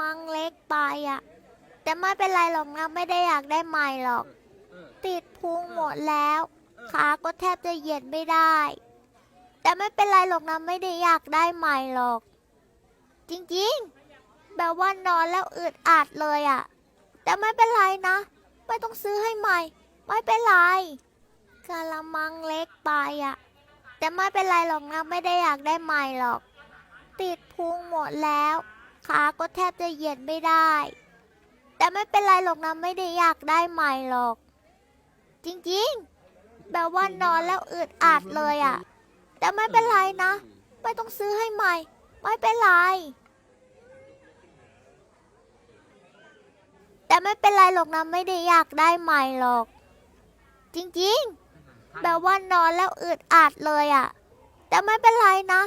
มังเล็กไปอะแต่ไม่เป็นไรหรอกนะไม่ได้อยากได้ใหม่หรอก ติดพุงหมดแล้ว ขาก็แทบจะเหยียดไม่ได้ แต่ไม่เป็นไรหรอกนะไม่ได้อยากได้ใหม่หรอก จริงๆ แบบว่านอนแล้วอึดอัดเลยอะแต่ไม่เป็นไรนะ ไม่ต้องซื้อให้ใหม่ ไม่เป็นไรกะละมังเล็กไปอะแต่ไม่เป็นไรหรอกนะไม่ได้อยากได้ใหม่หรอก ติดพุงหมดแล้ว ขาก็แทบจะเหยียดไม่ได้ แต่ไม่เป็นไรหรอกนะไม่ได้อยากได้ใหม่หรอก จริงๆ แบบว่านอนแล้วอึดอัดเลยอะแต่ไม่เป็นไรนะ ไม่ต้องซื้อให้ใหม่ ไม่เป็นไร แต่ไม่เป็นไรหรอกนะไม่ได้อยากได้ใหม่หรอก จริงๆ แบบว่านอนแล้วอึดอัดเลยอะแต่ไม่เป็นไรนะ